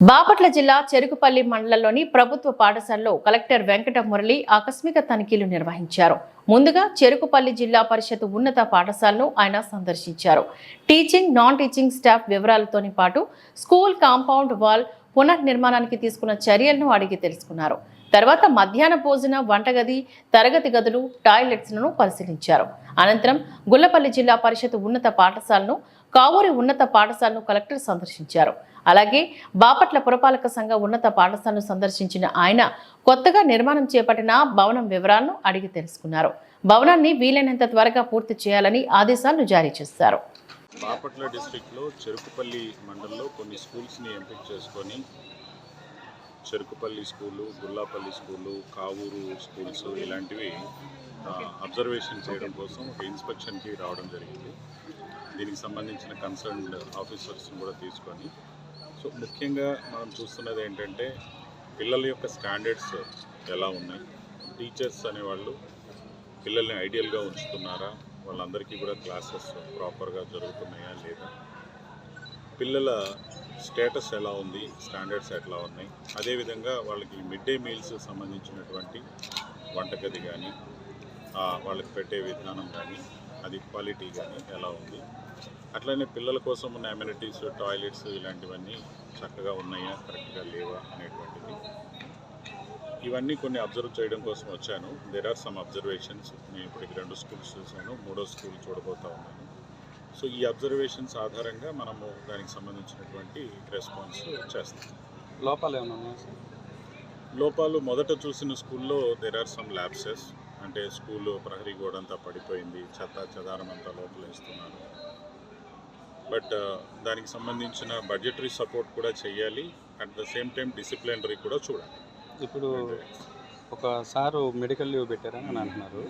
బాపట్ల జిల్లా చెరుకుపల్లి మండలంలోని ప్రభుత్వ పాఠశాలలో కలెక్టర్ వెంకట మురళి ఆకస్మిక తనిఖీలు నిర్వహించారు. ముందుగా చెరుకుపల్లి జిల్లా పరిషత్ ఉన్నత పాఠశాలను ఆయన సందర్శించారు. టీచింగ్ నాన్ టీచింగ్ స్టాఫ్ వివరాలతోని పాటు స్కూల్ కాంపౌండ్ వాల్ పునర్నిర్మాణానికి తీసుకున్న చర్యలను అడిగి తెలుసుకున్నారు. తర్వాత మధ్యాహ్న భోజన వంటగది తరగతి గదులు టాయిలెట్స్లను పరిశీలించారు. అనంతరం గుల్లపల్లి జిల్లా పరిషత్ ఉన్నత పాఠశాలను కావూరి ఉన్నత పాఠశాలను కలెక్టర్ సందర్శించారు. అలాగే బాపట్ల పురపాలక సంఘ ఉన్నత పాఠశాలను సందర్శించిన ఆయన కొత్తగా నిర్మాణం చేపట్టిన భవనం వివరాలను అడిగి తెలుసుకున్నారు. భవనాన్ని వీలైనంత త్వరగా పూర్తి చేయాలని ఆదేశాలను జారీ చేశారు. బాపట్ల డిస్టిక్లో చెరుకుపల్లి మండలంలో కొన్ని స్కూల్స్ని ఎంపిక చేసుకొని Cherukupalli school Gullapalli school Kavuru schools ఇలాంటివి అబ్జర్వేషన్ చేయడం కోసం ఒక ఇన్స్పెక్షన్కి రావడం జరిగింది. దీనికి సంబంధించిన కన్సర్న్డ్ ఆఫీసర్స్ని కూడా తీసుకొని. సో ముఖ్యంగా మనం చూస్తున్నది ఏంటంటే పిల్లల యొక్క స్టాండర్డ్స్ ఎలా ఉన్నాయి? టీచర్స్ అనేవాళ్ళు పిల్లల్ని ఐడియల్గా ఉంచుతున్నారా? వాళ్ళందరికీ కూడా క్లాసెస్ ప్రాపర్గా జరుగుతున్నాయా లేదా? పిల్లల స్టేటస్ ఎలా ఉంది? స్టాండర్డ్స్ ఎట్లా ఉన్నాయి? అదేవిధంగా వాళ్ళకి మిడ్ డే మీల్స్ సంబంధించినటువంటి వంటగది కానీ వాళ్ళకి పెట్టే విధానం కానీ అది క్వాలిటీ కానీ ఎలా ఉంది? అట్లనే పిల్లల కోసం ఉన్న అమ్యూనిటీస్ టాయిలెట్స్ ఇలాంటివన్నీ చక్కగా ఉన్నాయా? కరెక్ట్గా లేవా? అనేటువంటిది. ఇవన్నీ కొన్ని అబ్జర్వ్ చేయడం కోసం వచ్చాను. దేర్ ఆర్ సమ్ అబ్జర్వేషన్స్ నేను ఇప్పటికి రెండు స్కూల్స్ చూశాను. మూడో స్కూల్ చూడబోతా ఉన్నాను. సో ఈ అబ్జర్వేషన్స్ ఆధారంగా మనము దానికి సంబంధించినటువంటి రెస్పాన్స్ చేస్తాం. లోపాలు ఏమైనా ఉన్నాయా సార్? లోపాలు మొదట చూసిన స్కూల్లో దేర్ ఆర్ సమ్ ల్యాబ్సెస్ అంటే స్కూల్ ప్రహరీ గోడ అంతా పడిపోయింది. చెత్త చెదారం అంతా లోపల వేస్తున్నారు. బట్ దానికి సంబంధించిన బడ్జెటరీ సపోర్ట్ కూడా చేయాలి. At the same time disciplinary కూడా చూడాలి. ఇప్పుడు ఒక సారు మెడికల్ లీవ్ పెట్టారని అని అంటున్నారు.